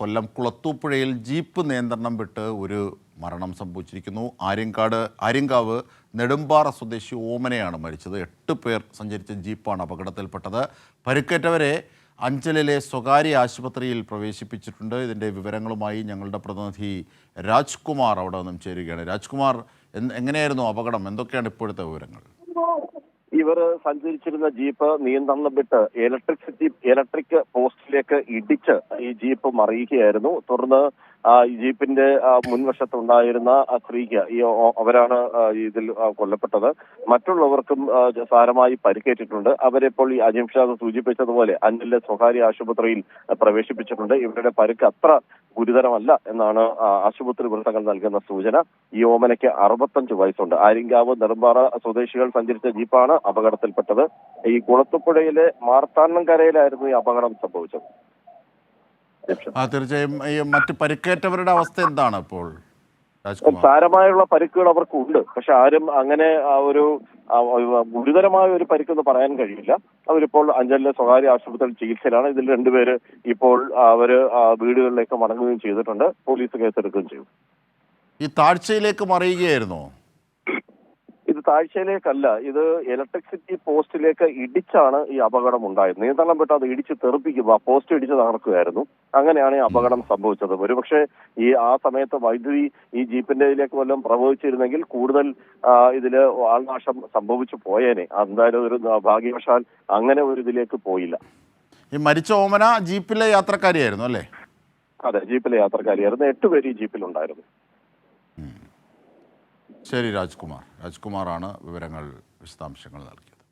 കൊല്ലം കുളത്തൂപ്പുഴയിൽ jeep നിയന്ത്രണം വിട്ട് ഒരു മരണം സംഭവിച്ചിരിക്കുന്നു. ആര്യങ്കാട് ആര്യങ്കാവ് നെടുമ്പാറ സ്വദേശി ഓമനയാണ് മരിച്ചത്. എട്ട് പേർ സഞ്ചരിച്ച ജീപ്പാണ് അപകടത്തിൽപ്പെട്ടത്. പരുക്കേറ്റവരെ അഞ്ചലിലെ സ്വകാര്യ ആശുപത്രിയിൽ പ്രവേശിപ്പിച്ചിട്ടുണ്ട്. ഇതിന്റെ വിവരങ്ങളുമായി ഞങ്ങളുടെ പ്രതിനിധി രാജ്കുമാർ അവിടെ നിന്നും ചേരുകയാണ്. രാജ്കുമാർ എങ്ങനെയായിരുന്നു അപകടം? എന്തൊക്കെയാണ് ഇപ്പോഴത്തെ വിവരങ്ങൾ? ഇവർ സഞ്ചരിച്ചിരുന്ന ജീപ്പ് നിയന്ത്രണം വിട്ട് ഇലക്ട്രിസിറ്റി ഇലക്ട്രിക് പോസ്റ്റിലേക്ക് ഇടിച്ച് ഈ ജീപ്പ് മറിയുകയായിരുന്നു. തുടർന്ന് ഈ ജീപ്പിന്റെ മുൻവശത്തുണ്ടായിരുന്ന സ്ത്രീക്ക് ഈ അവരാണ് ഇതിൽ കൊല്ലപ്പെട്ടത്. മറ്റുള്ളവർക്കും സാരമായി പരിക്കേറ്റിട്ടുണ്ട്. അവരെപ്പോൾ ഈ അജിംഷാദ് സൂചിപ്പിച്ചതുപോലെ അന്നിലെ സ്വകാര്യ ആശുപത്രിയിൽ പ്രവേശിപ്പിച്ചിട്ടുണ്ട്. ഇവരുടെ പരുക്ക് അത്ര ഗുരുതരമല്ല എന്നാണ് ആശുപത്രി വൃത്തങ്ങൾ നൽകുന്ന സൂചന. ഈ ഓമനയ്ക്ക് അറുപത്തഞ്ച് വയസ്സുണ്ട്. ആര്യങ്കാവ് നെടുമ്പാറ സ്വദേശികൾ സഞ്ചരിച്ച ജീപ്പാണ് അപകടത്തിൽപ്പെട്ടത്. ഈ കുളത്തുപുഴയിലെ മാർത്താണ്ഡംകരയിലായിരുന്നു ഈ അപകടം സംഭവിച്ചത്. തീർച്ചയായും. മറ്റ് പരിക്കേറ്റവരുടെ അവസ്ഥ എന്താണ് ഇപ്പോൾ? സാരമായുള്ള പരിക്കുകൾ അവർക്ക് ഉണ്ട് പക്ഷെ ആരും അങ്ങനെ ഒരു ഗുരുതരമായ ഒരു പരിക്കെന്ന് പറയാൻ കഴിയില്ല. അവരിപ്പോൾ അഞ്ചലിലെ സ്വകാര്യ ആശുപത്രിയിൽ ചികിത്സയിലാണ്. ഇതിൽ രണ്ടുപേര് ഇപ്പോൾ അവർ വീടുകളിലേക്ക് മടങ്ങുകയും ചെയ്തിട്ടുണ്ട്. പോലീസ് കേസെടുക്കുകയും ചെയ്തു. ഈ താഴ്ചയിലേക്ക് മറിയുകയായിരുന്നോ? താഴ്ചയിലേക്കല്ല ഇത് ഇലക്ട്രിസിറ്റി പോസ്റ്റിലേക്ക് ഇടിച്ചാണ് ഈ അപകടം ഉണ്ടായത് നിയന്ത്രണം വിട്ട് അത് ഇടിച്ച് തെറിപ്പിക്കുക ആ പോസ്റ്റ് ഇടിച്ച് തകർക്കുകയായിരുന്നു. അങ്ങനെയാണ് ഈ അപകടം സംഭവിച്ചത്. ഒരുപക്ഷെ ഈ ആ സമയത്ത് വൈദ്യുതി ഈ ജീപ്പിന്റെ ഇതിലേക്ക് വല്ലതും പ്രവഹിച്ചിരുന്നെങ്കിൽ കൂടുതൽ ഇതിൽ ആൾനാശം സംഭവിച്ചു പോയേനെ. എന്തായാലും ഒരു ഭാഗ്യവശാൽ അങ്ങനെ ഒരു ഇതിലേക്ക് പോയില്ല. ഈ മരിച്ച ഓമന ജീപ്പിലെ യാത്രക്കാരിയായിരുന്നു അല്ലേ? അതെ ജീപ്പിലെ യാത്രക്കാരിയായിരുന്നു. എട്ടുപേര് ഈ ജീപ്പിലുണ്ടായിരുന്നു. ശരി രാജ്കുമാർ. രാജ്കുമാറാണ് വിവരങ്ങൾ വിശദാംശങ്ങൾ നൽകി